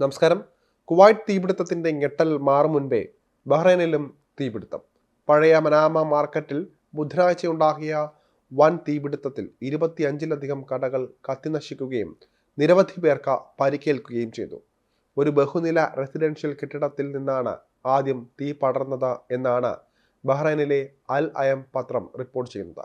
നമസ്കാരം. കുവൈറ്റ് തീപിടുത്തത്തിന്റെ ഞെട്ടൽ മാറും മുൻപേ ബഹ്റൈനിലും തീപിടുത്തം. പഴയ മനാമ മാർക്കറ്റിൽ ബുധനാഴ്ച ഉണ്ടാക്കിയ വൻ തീപിടുത്തത്തിൽ ഇരുപത്തിയഞ്ചിലധികം കടകൾ കത്തിനശിക്കുകയും നിരവധി പേർക്ക് പരിക്കേൽക്കുകയും ചെയ്തു. ഒരു ബഹുനില റെസിഡൻഷ്യൽ കെട്ടിടത്തിൽ നിന്നാണ് ആദ്യം തീ പടർന്നത് എന്നാണ് ബഹ്റൈനിലെ അൽ അയം പത്രം റിപ്പോർട്ട് ചെയ്യുന്നത്.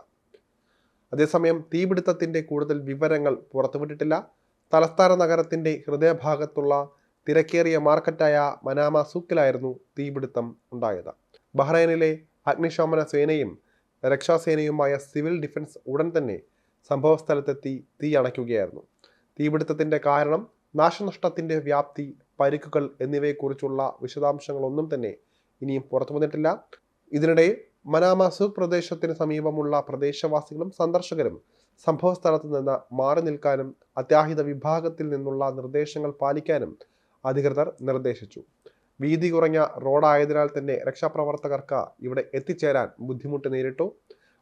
അതേസമയം തീപിടുത്തത്തിന്റെ കൂടുതൽ വിവരങ്ങൾ പുറത്തുവിട്ടിട്ടില്ല. തലസ്ഥാന നഗരത്തിന്റെ ഹൃദയഭാഗത്തുള്ള തിരക്കേറിയ മാർക്കറ്റായ മനാമ സൂക്കിലായിരുന്നു തീപിടുത്തം ഉണ്ടായത്. ബഹ്റൈനിലെ അഗ്നിശമന സേനയും രക്ഷാസേനയുമായ സിവിൽ ഡിഫൻസ് ഉടൻ തന്നെ സംഭവസ്ഥലത്തെത്തി തീ അണയ്ക്കുകയായിരുന്നു. തീപിടുത്തത്തിന്റെ കാരണം നാശനഷ്ടത്തിന്റെ വ്യാപ്തി പരിക്കുകൾ എന്നിവയെക്കുറിച്ചുള്ള വിശദാംശങ്ങളൊന്നും തന്നെ ഇനിയും പുറത്തു വന്നിട്ടില്ല ഇതിനിടെ മനാമ സൂക്ക് പ്രദേശത്തിന് സമീപമുള്ള പ്രദേശവാസികളും സന്ദർശകരും സംഭവസ്ഥലത്ത് നിന്ന് മാറി നിൽക്കാനും അത്യാഹിത വിഭാഗത്തിൽ നിന്നുള്ള നിർദ്ദേശങ്ങൾ പാലിക്കാനും അധികൃതർ നിർദ്ദേശിച്ചു. വീതി കുറഞ്ഞ റോഡായതിനാൽ തന്നെ രക്ഷാപ്രവർത്തകർക്ക് ഇവിടെ എത്തിച്ചേരാൻ ബുദ്ധിമുട്ട് നേരിട്ടു.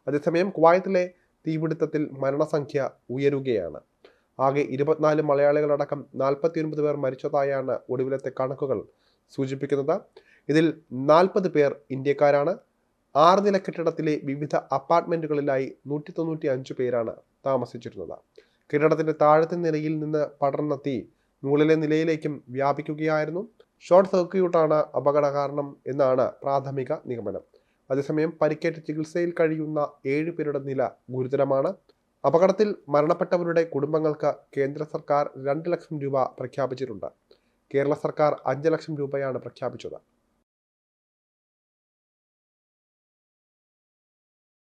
അതേസമയം കുവൈത്തിലെ തീപിടുത്തത്തിൽ മരണസംഖ്യ ഉയരുകയാണ്. ആകെ ഇരുപത്തിനാല് മലയാളികളടക്കം നാൽപ്പത്തിയൊൻപത് പേർ മരിച്ചതായാണ് ഒടുവിലത്തെ കണക്കുകൾ സൂചിപ്പിക്കുന്നത്. ഇതിൽ നാൽപ്പത് പേർ ഇന്ത്യക്കാരാണ്. ആറ് നില കെട്ടിടത്തിലെ വിവിധ അപ്പാർട്ട്മെന്റുകളിലായി നൂറ്റി തൊണ്ണൂറ്റി അഞ്ച് പേരാണ് താമസിച്ചിരുന്നത്. കെട്ടിടത്തിന്റെ താഴത്തെ നിലയിൽ നിന്ന് പടർന്ന തീ മുകളിലെ നിലയിലേക്കും വ്യാപിക്കുകയായിരുന്നു. ഷോർട്ട് സർക്യൂട്ടാണ് അപകട കാരണം എന്നാണ് പ്രാഥമിക നിഗമനം. അതേസമയം പരിക്കേറ്റ് ചികിത്സയിൽ കഴിയുന്ന ഏഴ് പേരുടെ നില ഗുരുതരമാണ്. അപകടത്തിൽ മരണപ്പെട്ടവരുടെ കുടുംബങ്ങൾക്ക് കേന്ദ്ര സർക്കാർ രണ്ട് ലക്ഷം രൂപ പ്രഖ്യാപിച്ചിട്ടുണ്ട്. കേരള സർക്കാർ അഞ്ച് ലക്ഷം രൂപയാണ് പ്രഖ്യാപിച്ചത്.